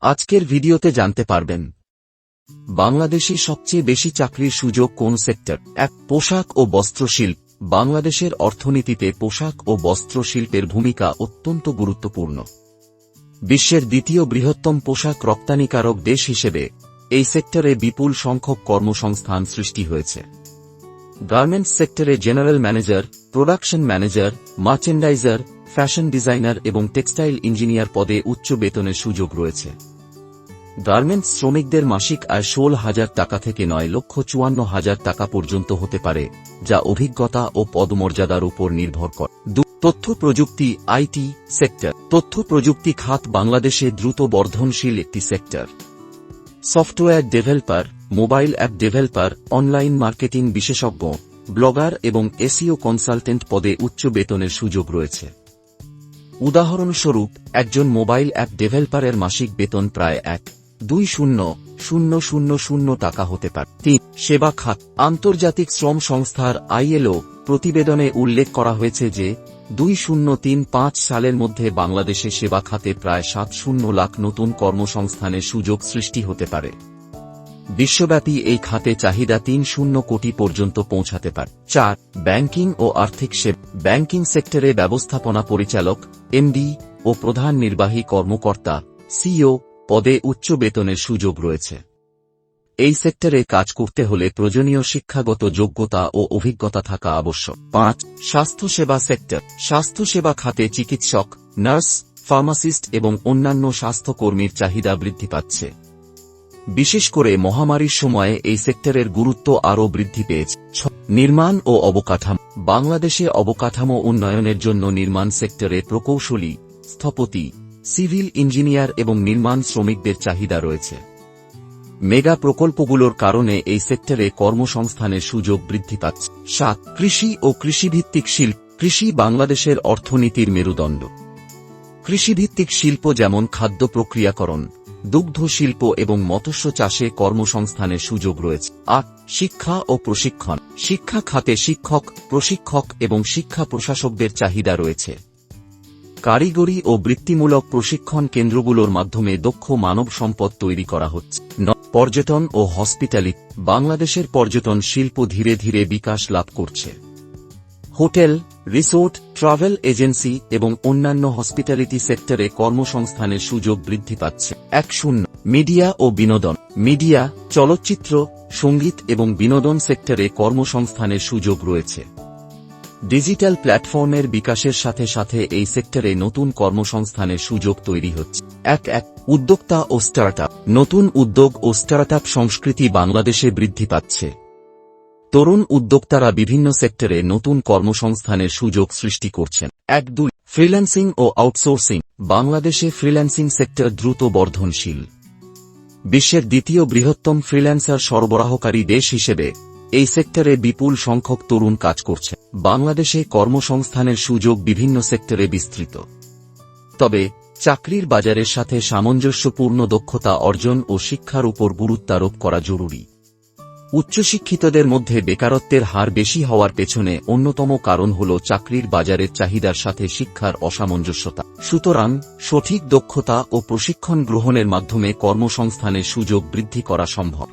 আজকের ভিডিওতে জানতে পারবেন। বাংলাদেশে সবচেয়ে বেশি চাকরির সুযোগ কোন সেক্টর? এক, পোশাক ও বস্ত্রশিল্প। বাংলাদেশের অর্থনীতিতে পোশাক ও বস্ত্রশিল্পের ভূমিকা অত্যন্ত গুরুত্বপূর্ণ। বিশ্বের দ্বিতীয় বৃহত্তম পোশাক রপ্তানিকারক দেশ হিসেবে এই সেক্টরে বিপুল সংখ্যক কর্মসংস্থান সৃষ্টি হয়েছে। গার্মেন্টস সেক্টরে general manager, production manager, merchandiser fashion designer এবং টেক্সটাইল ইঞ্জিনিয়ার পদে উচ্চ বেতনের সুযোগ রয়েছে। গার্মেন্টস শ্রমিকদের মাসিক আয় ষোল হাজার টাকা থেকে নয় লক্ষ চুয়ান্ন হাজার টাকা পর্যন্ত হতে পারে, যা অভিজ্ঞতা ও পদমর্যাদার উপর নির্ভর করে। তথ্য প্রযুক্তি আইটি সেক্টর। তথ্য প্রযুক্তি খাত বাংলাদেশে দ্রুত বর্ধনশীল একটি sector. Software developer, mobile app developer, online marketing বিশেষজ্ঞ, ব্লগার এবং এসিও কনসালটেন্ট পদে উচ্চ বেতনের সুযোগ রয়েছে। উদাহরণস্বরূপ, একজন মোবাইল অ্যাপ ডেভেলপারের মাসিক বেতন প্রায় এক, দুই শূন্য শূন্য শূন্য শূন্য টাকা হতে পারে। তিন, সেবা খাত। আন্তর্জাতিক শ্রম সংস্থার আইএলও প্রতিবেদনে উল্লেখ করা হয়েছে যে, দুই শূন্য তিন পাঁচ সালের মধ্যে বাংলাদেশে সেবা খাতে প্রায় সাত শূন্য লাখ নতুন কর্মসংস্থানের সুযোগ সৃষ্টি হতে পারে। বিশ্বব্যাপী এই খাতে চাহিদা তিন শূন্য কোটি পর্যন্ত পৌঁছাতে পারে। চার, ব্যাংকিং ও আর্থিক সেবা। ব্যাংকিং সেক্টরে ব্যবস্থাপনা পরিচালক এমডি ও প্রধান নির্বাহী কর্মকর্তা সিও পদে উচ্চ বেতনের সুযোগ রয়েছে। এই সেক্টরে কাজ করতে হলে প্রয়োজনীয় শিক্ষাগত যোগ্যতা ও অভিজ্ঞতা থাকা আবশ্যক। পাঁচ, স্বাস্থ্যসেবা সেক্টর। স্বাস্থ্যসেবা খাতে চিকিৎসক, নার্স, ফার্মাসিস্ট এবং অন্যান্য স্বাস্থ্যকর্মীর চাহিদা বৃদ্ধি পাচ্ছে। বিশেষ করে মহামারীর সময়ে এই সেক্টরের গুরুত্ব আরও বৃদ্ধি পেয়েছে। ছ- নির্মাণ ও অবকাঠামো। বাংলাদেশে অবকাঠামো উন্নয়নের জন্য নির্মাণ সেক্টরে প্রকৌশলী, স্থপতি, সিভিল ইঞ্জিনিয়ার এবং নির্মাণ শ্রমিকদের চাহিদা রয়েছে। মেগা প্রকল্পগুলোর কারণে এই সেক্টরে কর্মসংস্থানের সুযোগ বৃদ্ধি পাচ্ছে। সাত, কৃষি ও কৃষিভিত্তিক শিল্প। কৃষি বাংলাদেশের অর্থনীতির মেরুদণ্ড। কৃষিভিত্তিক শিল্প যেমন খাদ্য প্রক্রিয়াকরণ দুগ্ধ শিল্প এবং মৎস্য চাষে কর্মসংস্থানের সুযোগ রয়েছে। আট শিক্ষা ও প্রশিক্ষণ। শিক্ষা খাতে শিক্ষক, প্রশিক্ষক এবং শিক্ষা প্রশাসকদের চাহিদা রয়েছে। কারিগরি ও বৃত্তিমূলক প্রশিক্ষণ কেন্দ্রগুলোর মাধ্যমে দক্ষ মানব সম্পদ তৈরি করা হচ্ছে। পর্যটন ও হসপিটালিটি বাংলাদেশের পর্যটন শিল্প ধীরে ধীরে বিকাশ লাভ করছে। হোটেল, রিসোর্ট, ট্রাভেল এজেন্সি এবং অন্যান্য হসপিটালিটি সেক্টরে কর্মসংস্থানের সুযোগ বৃদ্ধি পাচ্ছে। এক শূন্য, মিডিয়া ও বিনোদন। মিডিয়া, চলচ্চিত্র, সংগীত এবং বিনোদন সেক্টরে কর্মসংস্থানের সুযোগ রয়েছে। ডিজিটাল প্ল্যাটফর্মের বিকাশের সাথে সাথে এই সেক্টরে নতুন কর্মসংস্থানের সুযোগ তৈরি হচ্ছে। এক এক, উদ্যোক্তা ও স্টার্টআপ। নতুন উদ্যোগ ও স্টার্টআপ সংস্কৃতি বাংলাদেশে বৃদ্ধি পাচ্ছে। তরুণ উদ্যোক্তারা বিভিন্ন সেক্টরে নতুন কর্মসংস্থানের সুযোগ সৃষ্টি করছেন। এক দুই, ফ্রিল্যান্সিং ও আউটসোর্সিং, বাংলাদেশে ফ্রিল্যান্সিং সেক্টর দ্রুত বর্ধনশীল। বিশ্বের দ্বিতীয় বৃহত্তম ফ্রিল্যান্সার সরবরাহকারী দেশ হিসেবে এই সেক্টরে বিপুল সংখ্যক তরুণ কাজ করছে। বাংলাদেশে কর্মসংস্থানের সুযোগ বিভিন্ন সেক্টরে বিস্তৃত। তবে, চাকরির বাজারের সাথে সামঞ্জস্যপূর্ণ দক্ষতা অর্জন ও শিক্ষার উপর গুরুত্বারোপ করা জরুরি। উচ্চশিক্ষিতদের মধ্যে বেকারত্বের হার বেশি হওয়ার পেছনে অন্যতম কারণ হল চাকরির বাজারের চাহিদার সাথে শিক্ষার অসামঞ্জস্যতা। সুতরাং, সঠিক দক্ষতা ও প্রশিক্ষণ গ্রহণের মাধ্যমে কর্মসংস্থানের সুযোগ বৃদ্ধি করা সম্ভব।